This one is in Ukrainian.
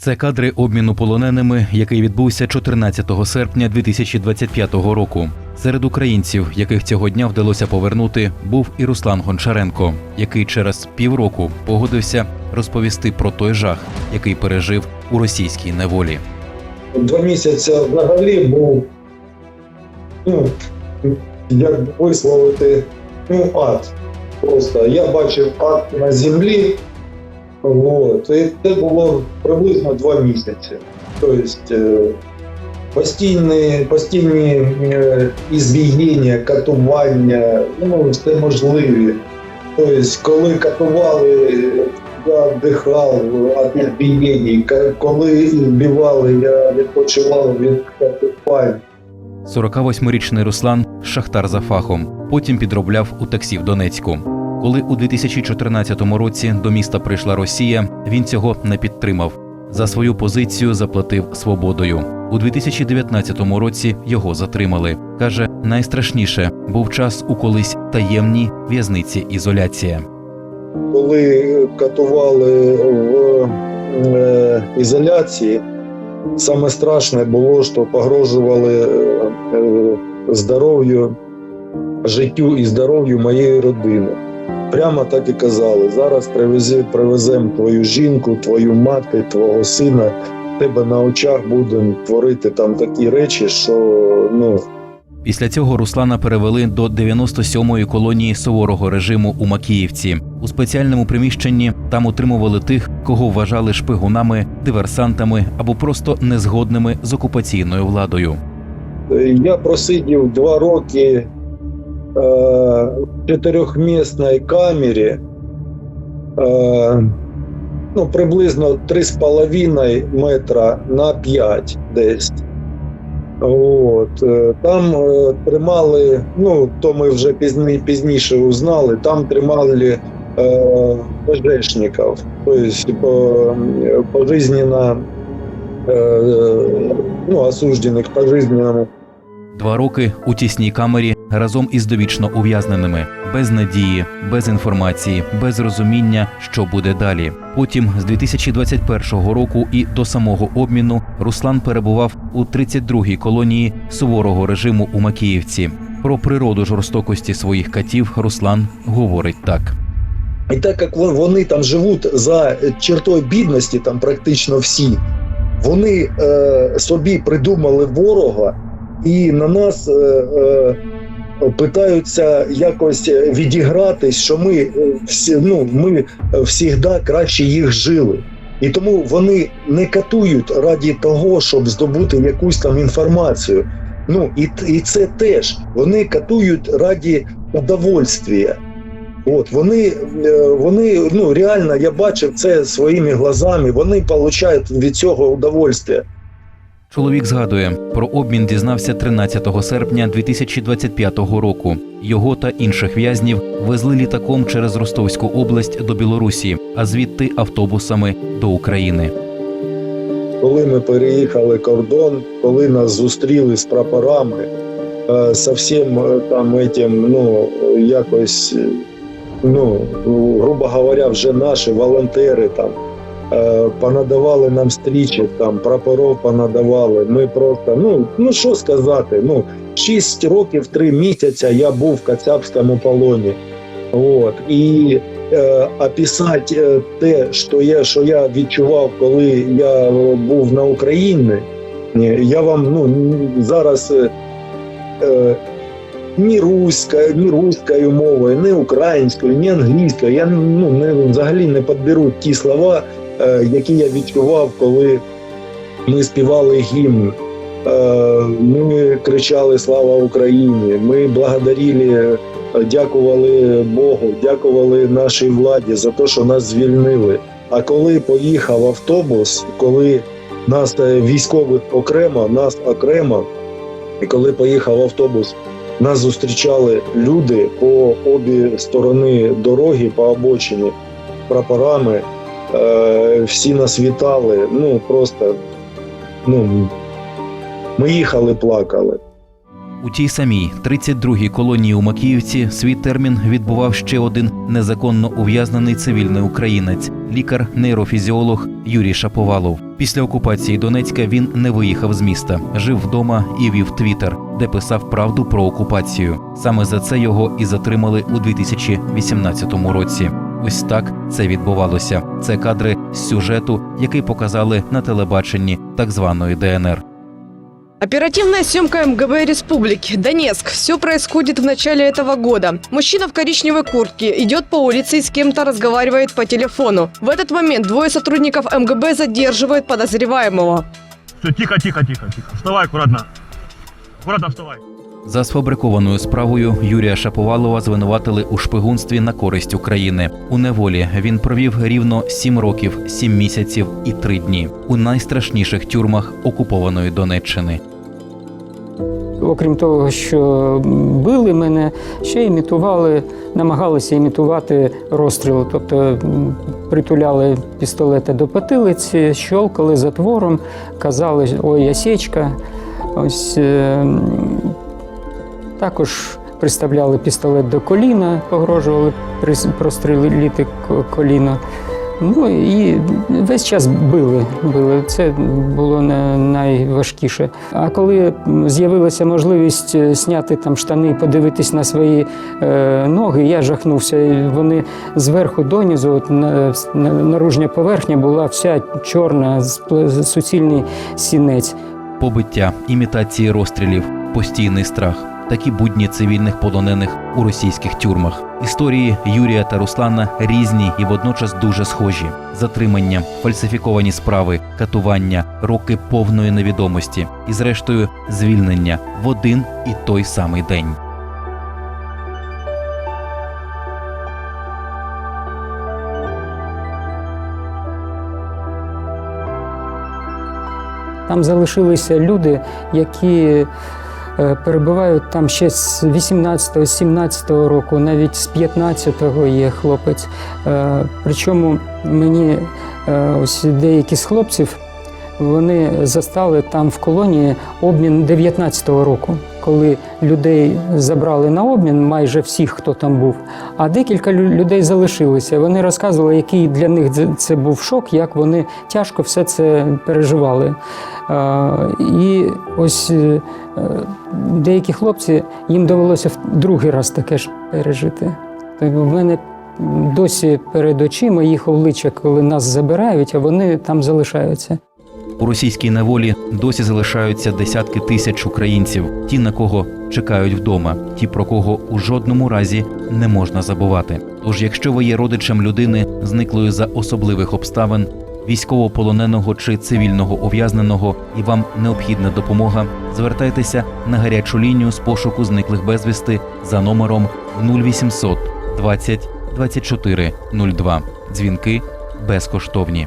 Це кадри обміну полоненими, який відбувся 14 серпня 2025 року. Серед українців, яких цього дня вдалося повернути, був і Руслан Гончаренко, який через півроку погодився розповісти про той жах, який пережив у російській неволі. Два місяці взагалі був, ну, як висловити, ну, ад. Просто я бачив ад на землі. От, і це було приблизно два місяці. Тобто е, постійні, постійні е, катування, ну, все можливі. Тобто, коли катували, я вдихав від ізбієнь, коли вбивали, я відпочивав від катувань. 48-річний Руслан шахтар за фахом. Потім підробляв у таксі в Донецьку. Коли у 2014 році до міста прийшла Росія, він цього не підтримав. За свою позицію заплатив свободою. У 2019 році його затримали. каже, найстрашніше був час у колись таємній в'язниці ізоляція. коли катували в е, ізоляції, саме страшне було, що погрожували е, е, здоров'ю, життю і здоров'ю моєї родини. Прямо так і казали: зараз привеземо твою жінку, твою мати, твого сина. Тебе на очах будемо творити там такі речі, що ну Після цього Руслана перевели до 97-ї колонії суворого режиму у Макіївці. У спеціальному приміщенні там утримували тих, кого вважали шпигунами, диверсантами або просто незгодними з окупаційною владою. Я просидів два роки в чотирьохмісній камері, е, ну, приблизно 3,5 метра на 5 десь. От, е, там е, тримали, ну, то ми вже пізні, пізніше узнали, там тримали е, ПЖшників, тобто по, пожизненно, е, ну, осуждених пожизненному Два роки у тісній камері разом із довічно ув'язненими, без надії, без інформації, без розуміння, що буде далі. Потім, з 2021 року і до самого обміну, Руслан перебував у 32-й колонії суворого режиму у Макіївці. Про природу жорстокості своїх катів Руслан говорить так. І так як вон- вони там живуть за чертою бідності, там практично всі, вони е, собі придумали ворога і на нас е, е, питаються якось відігратись, що ми е, всі ну, ми завжди краще їх жили. І тому вони не катують раді того, щоб здобути якусь там інформацію. Ну і, і це теж вони катують раді удовольствия. От вони, е, вони ну реально я бачив це своїми глазами. Вони отримують від цього удовольствие. Чоловік згадує, про обмін дізнався 13 серпня 2025 року. Його та інших в'язнів везли літаком через Ростовську область до Білорусі, а звідти автобусами до України. Коли ми переїхали кордон, коли нас зустріли з прапорами, е, со всім е, там этим, ну якось, е, ну грубо говоря, вже наші волонтери там. Е, Понадавали нам стрічі, там прапоров понадавали. Ми просто ну ну що сказати. Ну 6 років 3 місяця я був в Кацапському полоні. От і е, описати е, те, що я, що я відчував, коли я був на Україні, я вам ну зараз е, е, ні руською, ні руською мовою, ні українською, ні англійською. Я ну не взагалі не підберу ті слова, які я відчував, коли ми співали гімн. Е, Ми кричали Слава Україні! Ми благодарили дякували Богу, дякували нашій владі за те, що нас звільнили. А коли поїхав автобус, коли нас е, військових окремо, нас окремо, і коли поїхав автобус, нас зустрічали люди по обі сторони дороги, по обочині прапорами. Е, всі нас вітали. Ну просто ну, ми їхали, плакали. У тій самій 32-й колонії у Макіївці свій термін відбував ще один незаконно ув'язнений цивільний українець лікар-нейрофізіолог Юрій Шаповалов. Після окупації Донецька він не виїхав з міста, жив вдома і вів твіттер, де писав правду про окупацію. Саме за це його і затримали у 2018 році. Ось так це відбувалося. Це кадри з сюжету, який показали на телебаченні так званої ДНР. Оперативная съемка МГБ Республики. Донецк. Все происходит в начале этого года. Мужчина в коричневой куртке идет по улице и с кем-то разговаривает по телефону. В этот момент двое сотрудников МГБ задерживают подозреваемого. Все, тихо, тихо, тихо, тихо. Вставай аккуратно. Аккуратно вставай. За сфабрикованою справою Юрія Шаповалова звинуватили у шпигунстві на користь України. У неволі він провів рівно сім років, сім місяців і три дні у найстрашніших тюрмах окупованої Донеччини. Окрім того, що били мене, ще імітували, намагалися імітувати розстріл. Тобто притуляли пістолети до потилиці, щолкали затвором, казали, ой, осечка. Ось е, також приставляли пістолет до коліна, погрожували прострілити коліно. Ну і весь час били. били. Це було найважкіше. А коли з'явилася можливість е, зняти там штани і подивитись на свої е, ноги, я жахнувся. Вони зверху донизу, от на, на, наружня поверхня була вся чорна, суцільний сінець. Побиття, імітації розстрілів, постійний страх. Такі будні цивільних полонених у російських тюрмах. Історії Юрія та Руслана різні і водночас дуже схожі: затримання, фальсифіковані справи, катування, роки повної невідомості і, зрештою, звільнення в один і той самий день. Там залишилися люди, які перебувають там ще з 18-го, з 17-го року, навіть з 15-го є хлопець. Е, Причому мені е, ось деякі з хлопців вони застали там в колонії обмін 19-го року, коли людей забрали на обмін, майже всіх, хто там був, а декілька лю- людей залишилися. Вони розказували, який для них це- був шок, як вони тяжко все це переживали. І ось е, деякі хлопці їм довелося в другий раз таке ж пережити. Так в мене досі перед очима їх обличчя, коли нас забирають, а вони там залишаються. У російській неволі досі залишаються десятки тисяч українців, ті, на кого чекають вдома, ті, про кого у жодному разі не можна забувати. Тож, якщо ви є родичем людини, зниклої за особливих обставин, військовополоненого чи цивільного ув'язненого, і вам необхідна допомога, звертайтеся на гарячу лінію з пошуку зниклих безвісти за номером 0800 20 24 02. Дзвінки безкоштовні.